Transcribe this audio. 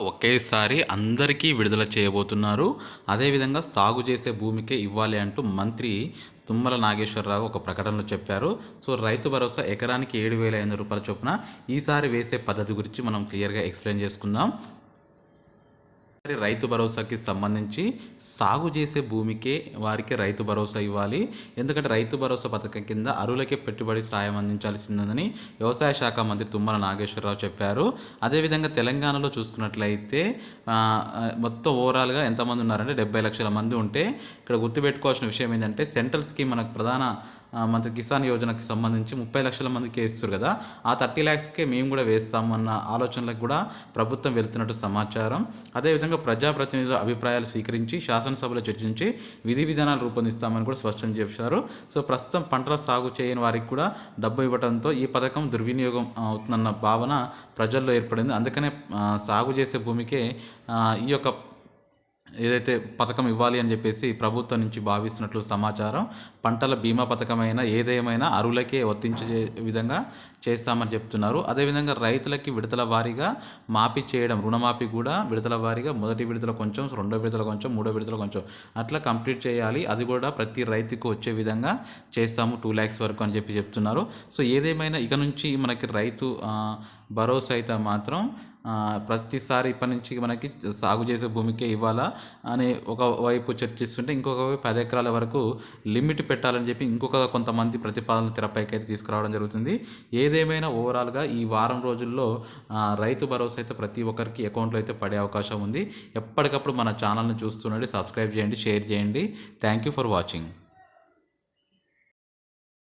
ఒకేసారి అందరికీ విడుదల చేయబోతున్నారు. అదేవిధంగా సాగు చేసే భూమికే ఇవ్వాలి అంటూ మంత్రి తుమ్మల నాగేశ్వరరావు ఒక ప్రకటనలో చెప్పారు. సో రైతు భరోసా ఎకరానికి ఏడు వేల ఐదు రూపాయల చొప్పున ఈసారి వేసే పద్ధతి గురించి మనం క్లియర్గా ఎక్స్ప్లెయిన్ చేసుకుందాం. రైతు భరోసాకి సంబంధించి సాగు చేసే భూమికే వారికి రైతు భరోసా ఇవ్వాలి. ఎందుకంటే రైతు భరోసా పథకం కింద అరువులకే పెట్టుబడి సాయం అందించాల్సిందని వ్యవసాయ శాఖ మంత్రి తుమ్మల నాగేశ్వరరావు చెప్పారు. అదేవిధంగా తెలంగాణలో చూసుకున్నట్లయితే మొత్తం ఓవరాల్గా ఎంతమంది ఉన్నారంటే డెబ్బై లక్షల మంది ఉంటే ఇక్కడ గుర్తుపెట్టుకోవాల్సిన విషయం ఏంటంటే సెంట్రల్ స్కీమ్ మనకు ప్రధాన మంత్రి కిసాన్ యోజనకి సంబంధించి ముప్పై లక్షల మందికి వేస్తారు కదా. ఆ థర్టీ ల్యాక్స్కే మేము కూడా వేస్తామన్న ఆలోచనలకు కూడా ప్రభుత్వం వెళ్తున్నట్టు సమాచారం. అదేవిధంగా ప్రజాప్రతినిధుల అభిప్రాయాలు స్వీకరించి శాసనసభలో చర్చించి విధి విధానాలు రూపొందిస్తామని కూడా స్పష్టం చేశారు. సో ప్రస్తుతం పంటల సాగు చేయని వారికి కూడా డబ్బు ఇవ్వడంతో ఈ పథకం దుర్వినియోగం అవుతుందన్న భావన ప్రజల్లో ఏర్పడింది. అందుకనే సాగు చేసే భూమికే ఈ యొక్క ఏదైతే పథకం ఇవ్వాలి అని చెప్పేసి ప్రభుత్వం నుంచి భావిస్తున్నట్లు సమాచారం పంటల బీమా పథకమైన ఏదేమైనా అరువులకే వర్తించే విధంగా చేస్తామని చెప్తున్నారు. అదేవిధంగా రైతులకి విడతల వారీగా మాఫీ చేయడం రుణమాఫీ కూడా విడతల వారీగా మొదటి విడతల కొంచెం రెండో విడతల కొంచెం మూడో విడతల కొంచెం అట్లా కంప్లీట్ చేయాలి. అది కూడా ప్రతి రైతుకు వచ్చే విధంగా చేస్తాము టూ ల్యాక్స్ వరకు అని చెప్పి చెప్తున్నారు. సో ఏదేమైనా ఇక నుంచి మనకి రైతు భరోసా అయితే మాత్రం ప్రతిసారి ఇప్పటి నుంచి మనకి సాగు చేసే భూమికే ఇవ్వాలా అని ఒక వైపు చర్చిస్తుంటే ఇంకొక వైపు పది ఎకరాల వరకు లిమిట్ పెట్టాలని చెప్పి ఇంకొక కొంతమంది ప్రతిపాదనలు తెరపైకి అయితే తీసుకురావడం జరుగుతుంది. ఏదేమైనా ఓవరాల్గా ఈ వారం రోజుల్లో రైతు భరోసా అయితే ప్రతి ఒక్కరికి అకౌంట్లో అయితే పడే అవకాశం ఉంది. ఎప్పటికప్పుడు మన ఛానల్ని చూస్తుండండి సబ్స్క్రైబ్ చేయండి షేర్ చేయండి. Thank you for watching.